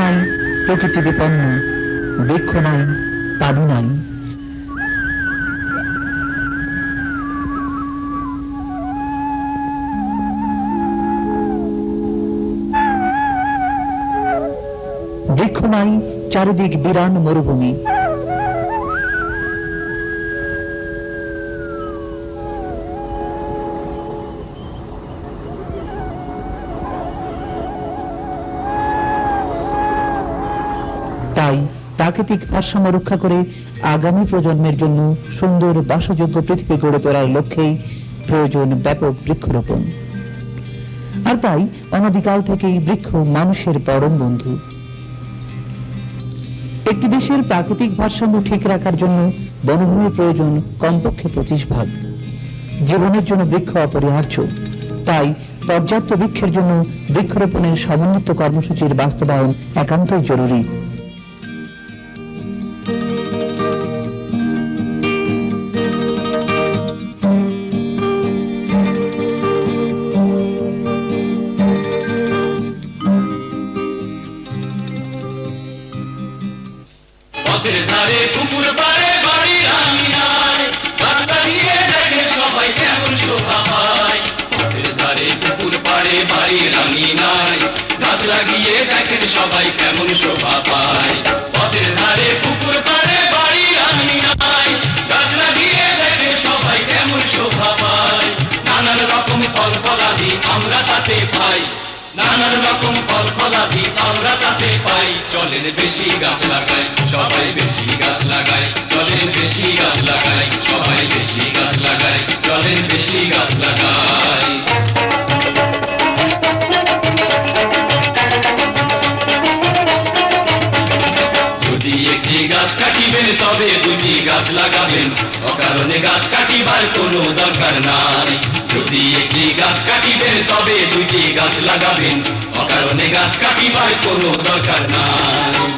নাই প্রকৃতি বিপন্ন। বৃক্ষ নাই পানি নাই। বৃক্ষ নাই চারিদিক বিরান মরুভূমি। তাই প্রাকৃতিক ভারসাম্য রক্ষা করে আগামী প্রজন্মের জন্য সুন্দর বাসযোগ্য পৃথিবী গড়ে তোলার লক্ষ্যেই প্রয়োজন ব্যাপক বৃক্ষরোপণ। আর তাই অনধিকাল থেকেই বৃক্ষ মানুষের পরম বন্ধু। একটি দেশের প্রাকৃতিক ভারসাম্য ঠিক রাখার জন্য বনভূমির প্রয়োজন কমপক্ষে পঁচিশ ভাগ। জীবনের জন্য বৃক্ষ অপরিহার্য। তাই পর্যাপ্ত বৃক্ষের জন্য বৃক্ষরোপণের সমন্বিত কর্মসূচির বাস্তবায়ন একান্তই জরুরি। পথের ধারে পুকুর পাড়ে বাড়ির আঙিনায় গাছটা দিয়ে দেখে সবাই কেমন শোভা পায়। পথের ধারে পুকুর পাড়ে বাড়ির আঙিনায় গাছ লাগিয়ে দেখেন সবাই কেমন শোভা পায়। পথের ধারে পুকুর পাড়ে বাড়ির আঙিনায় গাছ লাগিয়ে দেখেন সবাই কেমন শোভা পায়। নানান রকম ফল ফলাদি আমরা তাতে নানান রকম ফল ফলাদি আমরা তাতে পাই। চলেন বেশি গাছ লাগাই, সবাই বেশি গাছ লাগাই। চলেন বেশি গাছ লাগাই, সবাই বেশি গাছ লাগাই। চলেন বেশি গাছ লাগাই। একটি গাছ কাটিবেন, তবে দুটি গাছ লাগাবেন। অকারণে গাছ কাটিবার কোনো দরকার নাই। যদি একটি গাছ কাটিবেন, তবে দুটি গাছ লাগাবেন। অকারণে গাছ কাটিবার কোনো দরকার নাই।